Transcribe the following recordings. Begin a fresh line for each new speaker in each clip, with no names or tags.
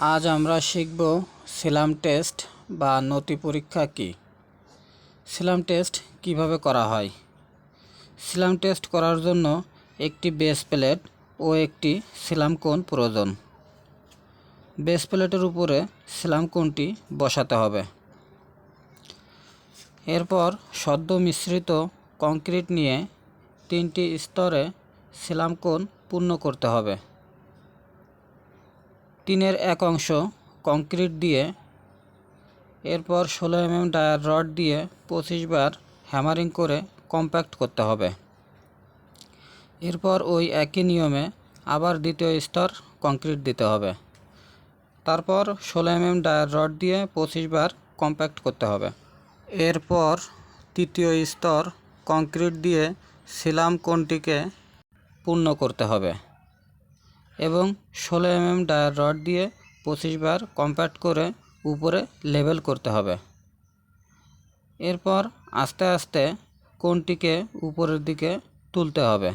আজ আমরা শিখব সিলাম টেস্ট বা নতি পরীক্ষা কী। সিলাম টেস্ট কীভাবে করা হয়? সিলাম টেস্ট করার জন্য একটি বেস প্লেট ও একটি সিলাম কোণ প্রয়োজন। বেস প্লেটের উপরে সিলাম কোণটি বসাতে হবে। এরপর সদ্য মিশ্রিত কংক্রিট নিয়ে তিনটি স্তরে সিলাম কোণ পূর্ণ করতে হবে। টিনের এক অংশ কংক্রিট দিয়ে, এরপর ষোলো এমএম ডায়ার রড দিয়ে পঁচিশ বার হ্যামারিং করে কম্প্যাক্ট করতে হবে। এরপর ওই একই নিয়মে আবার দ্বিতীয় স্তর কংক্রিট দিতে হবে। তারপর ষোলো এমএম ডায়ার রড দিয়ে পঁচিশ বার কম্প্যাক্ট করতে হবে। এরপর তৃতীয় স্তর কংক্রিট দিয়ে সিলাম কোণটিকে পূর্ণ করতে হবে। এবং ষোলো এমএম ডায়ার রড দিয়ে পঁচিশ বার কম্প্যাক্ট করে উপরে লেভেল করতে হবে। এরপর আস্তে আস্তে কোনটিকে উপরের দিকে তুলতে হবে।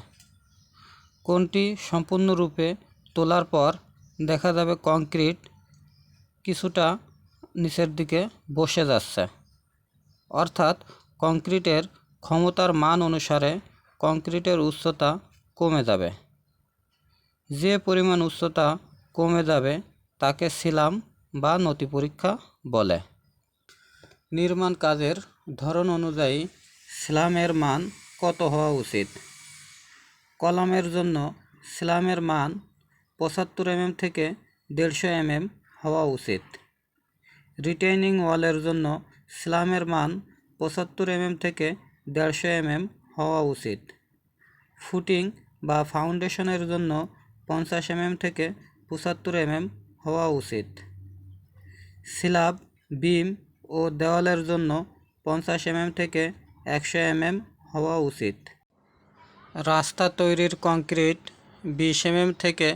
কোণটি সম্পূর্ণরূপে তোলার পর দেখা যাবে কংক্রিট কিছুটা নিচের দিকে বসে যাচ্ছে। অর্থাৎ কংক্রিটের ক্ষমতার মান অনুসারে কংক্রিটের উচ্চতা কমে যাবে। যে পরিমাণ উচ্চতা কমে যাবে, তাকে সিলাম বা নতি পরীক্ষা বলে। নির্মাণ কাজের ধরন অনুযায়ী সিলামের মান কত হওয়া উচিত? কলামের জন্য সিলামের মান পঁচাত্তর এমএম থেকে দেড়শো এমএম হওয়া উচিত। রিটেইনিং ওয়ালের জন্য সিলামের মান পঁচাত্তর এমএম থেকে দেড়শো এমএম হওয়া উচিত। ফুটিং বা ফাউন্ডেশনের জন্য পঞ্চাশ এমএম থেকে পঁচাত্তর এমএম হওয়া উচিত। স্ল্যাব বিম ও দেওয়ালের জন্য পঞ্চাশ এমএম থেকে একশো এমএম হওয়া উচিত। রাস্তা তৈরির কংক্রিট বিশ এমএম থেকে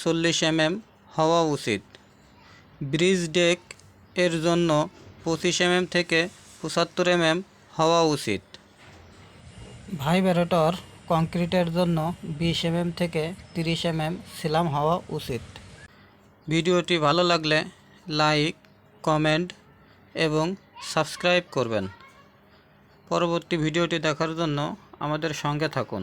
চল্লিশ এমএম হওয়া উচিত। ব্রিজ ডেক এর জন্য পঁচিশ এমএম থেকে পঁচাত্তর এমএম হওয়া উচিত। ভাইব্রেটর কংক্রিটের জন্য বিশ এমএম থেকে তিরিশ এমএম সিলাম হওয়া উচিত। ভিডিওটি ভালো লাগলে লাইক, কমেন্ট এবং সাবস্ক্রাইব করবেন। পরবর্তী ভিডিওটি দেখার জন্য আমাদের সঙ্গে থাকুন।